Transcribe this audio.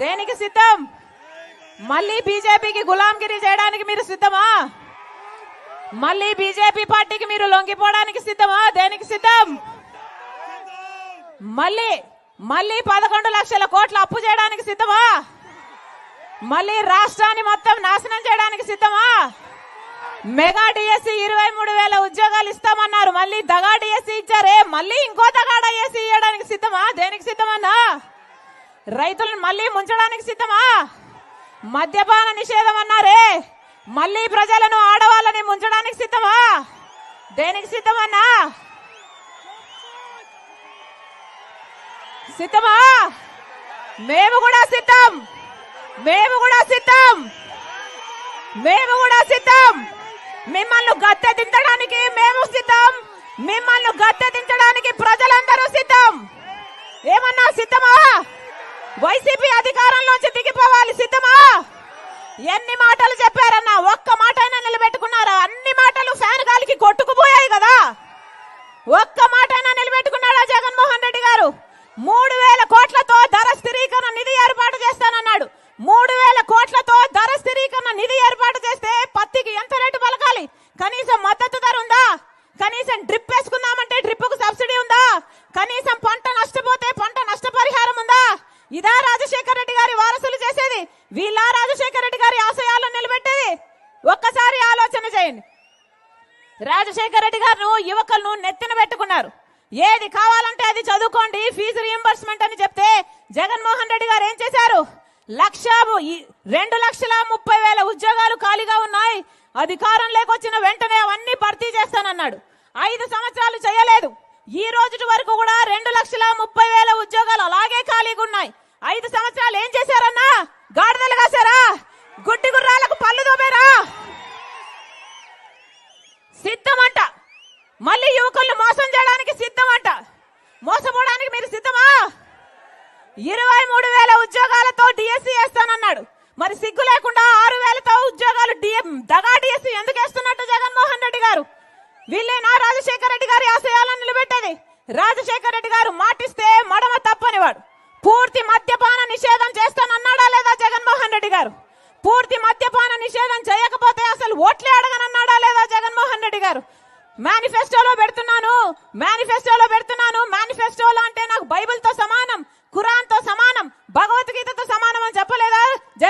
దేనికి సిద్ధం? మళ్ళీ బీజేపీకి గులాంగిరి చేయడానికి మీరు సిద్ధమా? మళ్ళీ బీజేపీ పార్టీకి మీరు లొంగిపోవడానికి సిద్ధమా? దేనికి సిద్ధం? మళ్ళీ మళ్ళీ పదకొండు లక్షల కోట్ల అప్పు చేయడానికి సిద్ధమా? మళ్ళీ రాష్ట్రాన్ని మొత్తం నాశనం చేయడానికి సిద్ధమా? మెగా డిఎస్సి ఇరవై మూడు వేల ఉద్యోగాలు ఇస్తామన్నారు. మళ్ళీ దగా డిఎస్సి ఇచ్చారే. మళ్ళీ ఇంకో దగా డిఎస్సి ఇవ్వడానికి సిద్ధమా దేనికి సిద్ధమన్నా రైతులను మళ్ళీ ముంచడానికి సిద్ధమా? మద్యపాన నిషేధం అన్నారే. మళ్ళీ ప్రజలను ఆడవాళ్ళని ముంచడానికి సిద్ధమా? దేనికి సిద్ధమన్నా? సిద్ధమా? మేము కూడా సిద్ధం. మేము కూడా సిద్ధం. మేము కూడా సిద్ధం. మిమ్మల్ని గద్దె దించడానికి మేము సిద్ధం. మిమ్మల్ని గద్దె దించడానికి ప్రజలందరూ సిద్ధం. ఏమన్నా సిద్ధమా? వైసీపీ అధికారంలోంచి దిగిపోవాలి సిద్ధమా? ఎన్ని మాటలు చెప్పారన్నా ఒక్క మాట అయినా నిలబెట్టుకున్నారా? అన్ని మాటలు ఫ్యాన్ గాలికి కొట్టుకుపోయాయి కదా. ఒక్క మాట అయినా నిలబెట్టుకున్నాడా జగన్మోహన్ రెడ్డి గారు? మూడు వేల కోట్లతో ధర స్థిరీకరణ నిధి ఏర్పాటు చేస్తానన్నాడు. మూడు వేల కోట్లతో ధర స్థిరీకరణ నిధి ఏర్పాటు చేస్తే పత్తికి ఎంత రేటు పలకాలి? కనీసం మద్దతు ధర ఉందా? కనీసం డ్రిప్ ఇదా రాజశేఖర రెడ్డి గారి వారసులు చేసేది. వీళ్ళ రాజశేఖర రెడ్డి గారి ఆశయాలను నిలబెట్టేది. ఒక్కసారి ఆలోచన చేయండి. రాజశేఖర రెడ్డి గారు యువకులను నెత్తిన పెట్టుకున్నారు. ఏది కావాలంటే అది చదువుకోండి ఫీజు రియంబర్స్మెంట్ అని చెప్తే జగన్మోహన్ రెడ్డి గారు ఏం చేశారు? లక్ష రెండు లక్షల ముప్పై వేల ఉద్యోగాలు ఖాళీగా ఉన్నాయి. అధికారం లేకొచ్చిన వెంటనే అవన్నీ భర్తీ చేస్తానన్నాడు. ఐదు సంవత్సరాలు చేయలేదు. ఈ రోజు వరకు కూడా రెండు లక్షల ముప్పై వేల ఉద్యోగాలు అలాగే ఖాళీగా ఉన్నాయి. ఐదు సంవత్సరాలు ఏం చేశారన్నా? గాడిదలు కాశారా? గుడ్డి గుర్రాలకు పళ్ళు దోపారా సిద్ధమంట. మళ్ళీ యువకులను మోసం చేయడానికి సిద్ధమంట. మోసపోవడానికి మీరు సిద్ధమా? ఇరవై మూడు వేల ఉద్యోగాలతో డిఎస్సి వేస్తానన్నాడు. మరి సిగ్గు లేకుండా ఆరు వేలతో ఉద్యోగాలు డిఎం దగా డిఎస్సి ఎందుకు వేస్తున్నట్టు జగన్మోహన్ రెడ్డి గారు? వీళ్ళేనా రాజశేఖర రెడ్డి గారి ఆశయాలను నిలబెట్టేది. రాజశేఖర రెడ్డి గారు మాటిస్తే గారు పూర్తి మద్యపాన నిషేధం చేయకపోతే అసలు ఓట్లే అడగనన్నాడా లేదా జగన్మోహన్ రెడ్డి గారు? మేనిఫెస్టోలో పెడుతున్నాను మేనిఫెస్టోలో పెడుతున్నాను మేనిఫెస్టోలో అంటే నాకు బైబిల్తో సమానం ఖురాన్తో సమానం భగవద్గీతతో సమానం అని చెప్పలేదా?